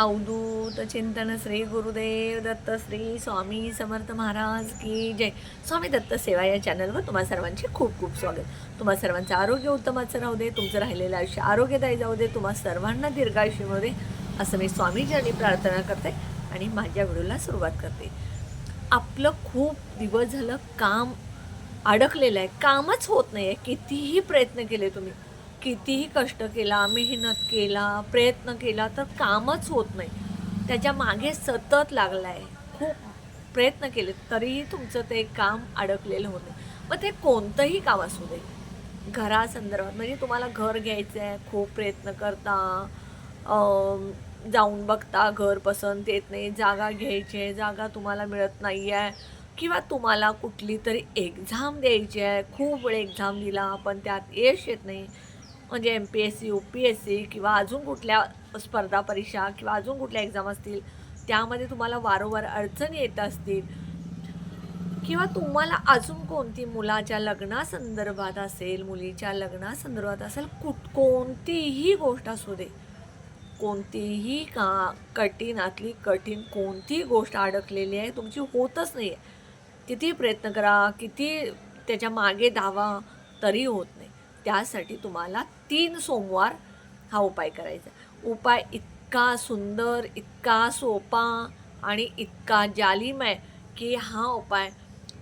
अवधूत चिंतन श्री गुरुदेव दत्त श्री स्वामी समर्थ महाराज की जय. स्वामी दत्त सेवा या चॅनलवर तुम्हा सर्वांचे खूप खूप स्वागत. तुम्हा सर्वांचं आरोग्य उत्तमाचं राहू दे तुमचं राहिलेलं आयुष्य आरोग्यदायी जाऊ दे तुम्हा सर्वांना दीर्घायुष्य मिळू दे असं मी स्वामीजींनी प्रार्थना करते आणि माझ्या व्हिडिओला सुरुवात करते. आपलं खूप दिवस झालं काम अडकलेलं आहे कामच होत नाही आहे कितीही प्रयत्न केले तुम्ही कितीही कष्ट केला मेहनत केला प्रयत्न केला तर कामच होत नाही. त्याच्यामागे सतत लागला आहे खूप प्रयत्न केले तरीही तुमचं ते काम अडकलेलं होतं मग ते कोणतंही काम असू दे. घरासंदर्भात म्हणजे तुम्हाला घर घ्यायचं आहे खूप प्रयत्न करता जाऊन बघता घर पसंत येत नाही जागा घ्यायची आहे जागा तुम्हाला मिळत नाही आहे किंवा तुम्हाला कुठली तरी एक्झाम द्यायची आहे खूप वेळ एक्झाम दिला पण त्यात यश येत नाही. म्हणजे M P S C U P S C किंवा अजून कुठल्या स्पर्धा परीक्षा किंवा अजून कुठल्या एक्झाम असतील त्यामध्ये तुम्हाला वारंवार अडचणी येत असतील किंवा तुम्हाला अजून कोणती मुलाच्या लग्नासंदर्भात असेल मुलीच्या लग्नासंदर्भात असेल कुठ कोणतीही गोष्ट असू दे. कोणतीही का कठीणातली कठीण कोणतीही गोष्ट अडकलेली आहे तुमची होतच नाही आहे किती प्रयत्न करा किती त्याच्यामागे धावा तरी होत त्यासाठी तुम्हाला तीन सोमवार हा उपाय करायचा. उपाय इतका सुंदर इतका सोपा आणि इतका जालिमय की हा उपाय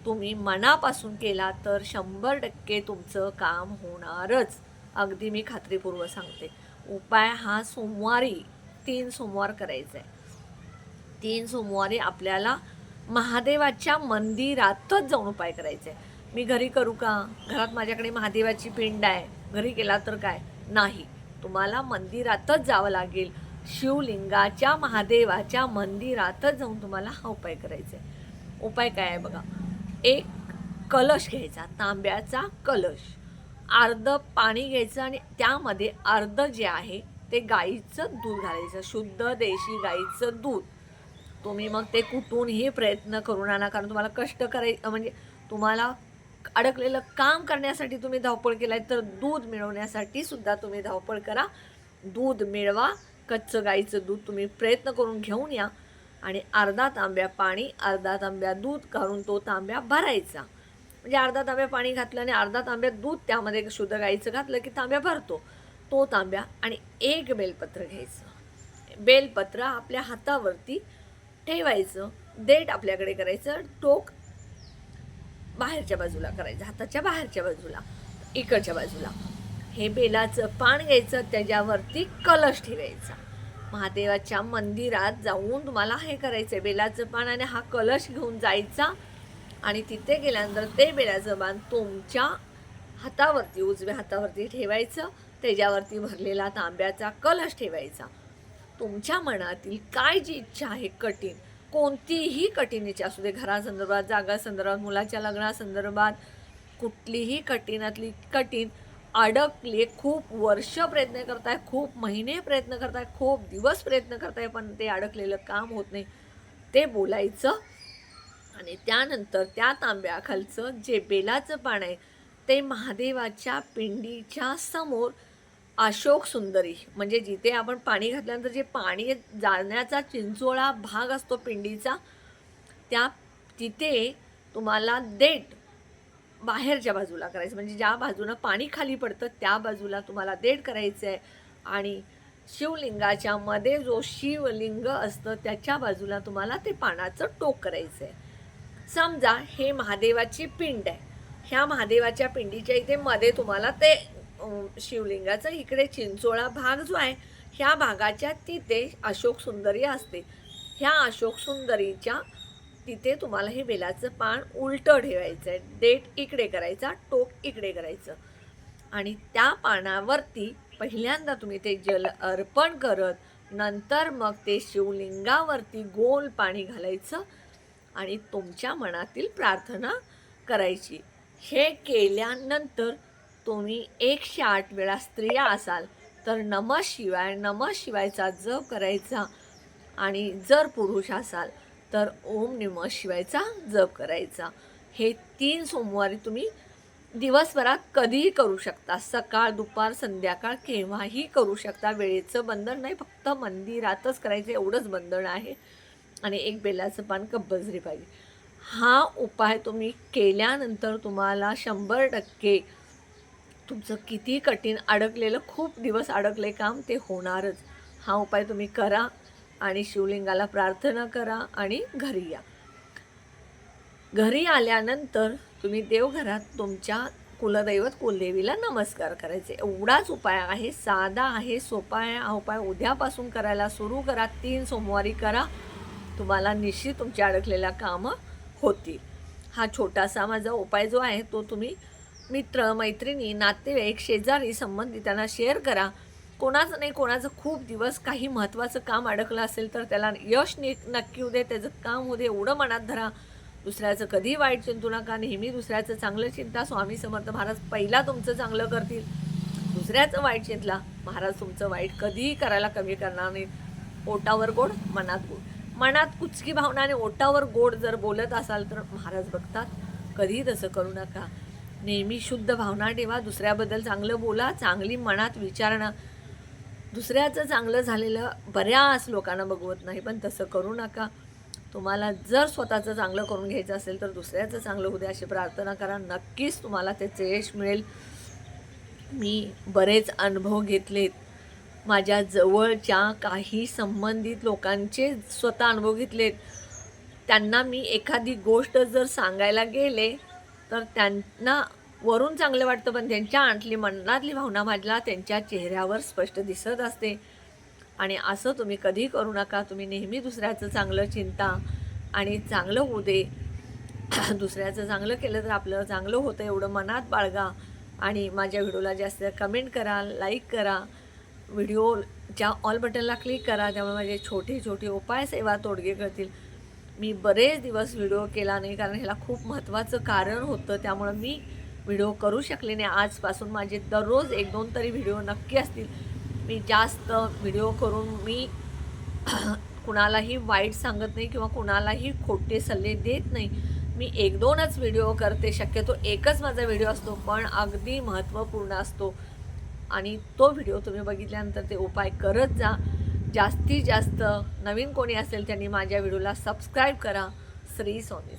तुम्ही मनापासून केला तर शंभर टक्के तुमचं काम होणारच. अगदी मी खात्रीपूर्वक सांगते. उपाय हा सोमवारी तीन सोमवार करायचा आहे तीन सोमवारी आपल्याला महादेवाच्या मंदिरातच जाऊन उपाय करायचा आहे मी घरी करू का? घरात माझ्याकडे महादेवाची पिंड आहे. घरी केला तर काय? नाही. तुम्हाला मंदिरातच जावं लागेल. शिवलिंगाच्या महादेवाच्या मंदिरातच जाऊन तुम्हाला हा उपाय करायचा आहे. उपाय काय आहे बघा? एक कलश घ्यायचा तांब्याचा कलश. अर्ध पाणी घ्यायचं आणि त्यामध्ये अर्ध जे आहे ते गाईचं दूध घालायचं. शुद्ध देशी गाईचं दूध. तुम्ही मग ते कुठूनही प्रयत्न करून आणा कारण तुम्हाला कष्ट कराय म्हणजे तुम्हाला अडकलेलं काम करण्यासाठी तुम्ही धावपळ केलाय तर दूध मिळवण्यासाठी सुद्धा तुम्ही धावपळ करा. दूध मिळवा कच्चं गाईचं दूध तुम्ही प्रयत्न करून घेऊन या. आणि अर्धा तांब्या पाणी अर्धा तांब्या दूध काढून तो तांब्या भरायचा. म्हणजे अर्धा तांब्या पाणी घातलं आणि अर्धा तांब्या दूध त्यामध्ये शुद्ध गाईचं घातलं की तांब्या भरतो. तो तांब्या आणि एक बेलपत्र घ्यायचं. बेलपत्र आपल्या हातावरती ठेवायचं. देठ आपल्याकडे करायचं. टोक बाहेरच्या बाजूला करायचं हाताच्या बाहेरच्या बाजूला इकडच्या बाजूला. हे बेलाचं पान घ्यायचं त्याच्यावरती कलश ठेवायचा. महादेवाच्या मंदिरात जाऊन तुम्हाला हे करायचं आहे बेलाचं पान आणि हा कलश घेऊन जायचा आणि तिथे गेल्यानंतर ते बेलाचं पान तुमच्या हातावरती उजव्या हातावरती ठेवायचं त्याच्यावरती भरलेला तांब्याचा कलश ठेवायचा. तुमच्या मनातील काय जी इच्छा आहे कठीण कोणतीही कठीणीची असू दे घरासंदर्भात जागासंदर्भात मुलाच्या लग्नासंदर्भात कुठलीही कठीणातली कठीण अडकले खूप वर्ष प्रयत्न करताय खूप महिने प्रयत्न करताय खूप दिवस प्रयत्न करताय पण ते अडकलेलं काम होत नाही. ते बोलायचं आणि त्यानंतर त्या तांब्याखालचं जे बेलाचं पान आहे ते महादेवाच्या पिंडीच्या समोर अशोक सुंदरी. म्हणजे जिथे आपण पाणी घातल्यानंतर जे पाणी जाण्याचा चिंचोळा भाग असतो पिंडीचा त्या तिथे तुम्हाला देठ बाहेरच्या बाजूला करायचं. म्हणजे ज्या बाजूनं पाणी खाली पडतं त्या बाजूला तुम्हाला देठ करायचं आहे आणि शिवलिंगाच्या मध्ये जो शिवलिंग असतं त्याच्या बाजूला तुम्हाला ते पानाचं टोक करायचं आहे समजा हे महादेवाची पिंड आहे. ह्या महादेवाच्या पिंडीच्या इथे मध्ये तुम्हाला ते शिवलिंगाचा इकडे चिंचोळा भाग जो आहे ह्या भागाच्या तिथे अशोक सुंदरी असते. ह्या अशोक सुंदरीच्या तिथे तुम्हाला हे बेलाचं पान उलटं ठेवायचं आहे देठ इकडे करायचा टोक इकडे करायचं. आणि त्या पानावरती पहिल्यांदा तुम्ही ते जल अर्पण करत नंतर मग ते शिवलिंगावरती गोल पाणी घालायचं आणि तुमच्या मनातील प्रार्थना करायची. हे केल्यानंतर तुम्ही एकशे आठ वेळा स्त्रिया असाल तर नम शिवाय नम शिवायचा जप करायचा. आणि जर पुरुष असाल तर ओम नम शिवायचा जप करायचा. हे तीन सोमवारी तुम्ही दिवसभरात कधीही करू शकता. सकाळ दुपार संध्याकाळ केव्हाही करू शकता. वेळेचं बंधन नाही फक्त मंदिरातच करायचं एवढंच बंधन आहे. आणि एक बेलाचं पान कंपल्सरी पाहिजे. हा उपाय तुम्ही केल्यानंतर तुम्हाला शंभर टक्के तुमचं किती कठीण अडकलेलं खूप दिवस अडकले काम ते होणारच. हा उपाय तुम्ही करा आणि शिवलिंगाला प्रार्थना करा आणि घरी या. घरी आल्यानंतर तुम्ही देवघरात तुमच्या कुलदैवत कुलदेवीला नमस्कार करायचे. एवढाच उपाय आहे साधा आहे सोपा आहे. हा उपाय उद्यापासून करायला सुरू करा. तीन सोमवारी करा. तुम्हाला निश्चित तुमच्या अडकलेल्या कामं होतील. हा छोटासा माझा उपाय जो आहे तो तुम्ही मित्र मैत्रिणी नातेवाईक शेजारी संबंधितांना शेअर करा. कोणाचं नाही कोणाचं खूप दिवस काही महत्त्वाचं काम अडकलं असेल तर त्याला यश नि नक्की होऊ दे त्याचं काम होऊ दे एवढं मनात धरा. दुसऱ्याचं कधी वाईट चिंतू नका नेहमी दुसऱ्याचं चांगलं चिंता. स्वामी समर्थ महाराज पहिला तुमचं चांगलं करतील. दुसऱ्याचं वाईट चिंतला महाराज तुमचं वाईट कधीही करायला कमी करणार नाही ओटावर गोड मनात गोड. मनात कुचकी भावनाने ओटावर गोड जर बोलत असाल तर महाराज बघतात कधीही तसं करू नका. नेहमी शुद्ध भावना ठेवा दुसऱ्याबद्दल चांगलं बोला चांगली मनात विचारणं. दुसऱ्याचं चांगलं झालेलं बऱ्याच लोकांना बघवत नाही पण तसं करू नका. तुम्हाला जर स्वतःचं चांगलं करून घ्यायचं असेल तर दुसऱ्याचं चांगलं होऊ द्या अशी प्रार्थना करा. नक्कीच तुम्हाला त्याचे यश मिळेल. मी बरेच अनुभव घेतलेत. माझ्या जवळच्या काही संबंधित लोकांचे स्वतः अनुभव घेतलेत. त्यांना मी एखादी गोष्ट जर सांगायला गेले तर त्यांना वरून चांगलं वाटतं पण त्यांच्या आणली मनातली भावना माझ्या त्यांच्या चेहऱ्यावर स्पष्ट दिसत असते. आणि असं तुम्ही कधी करू नका. तुम्ही नेहमी दुसऱ्याचं चांगलं चिंता आणि चांगलं होऊ दे. दुसऱ्याचं चांगलं केलं तर आपलं चांगलं होतं एवढं मनात बाळगा. आणि माझ्या व्हिडिओला जास्त कमेंट करा लाईक करा. व्हिडिओच्या ऑल बटनला क्लिक करा त्यामुळे माझे छोटे छोटे उपाय सेवा तोडगे करतील. मी बरेच दिवस व्हिडिओ केला नाही कारण ह्याला खूप महत्त्वाचं कारण होतं. त्यामुळं मी व्हिडिओ करू शकले नाही. आजपासून माझे दररोज एक दोन तरी व्हिडिओ नक्की असतील. मी जास्त व्हिडिओ करून मी कुणालाही वाईट सांगत नाही किंवा कुणालाही खोटे सल्ले देत नाही. मी एक दोनच व्हिडिओ करते. शक्यतो एकच माझा व्हिडिओ असतो पण अगदी महत्त्वपूर्ण असतो. आणि तो व्हिडिओ तुम्ही बघितल्यानंतर ते उपाय करत जा. जास्तीत जास्त नवीन कोणी असेल त्यांनी माझ्या व्हिडिओला सबस्क्राईब करा. श्री स्वामी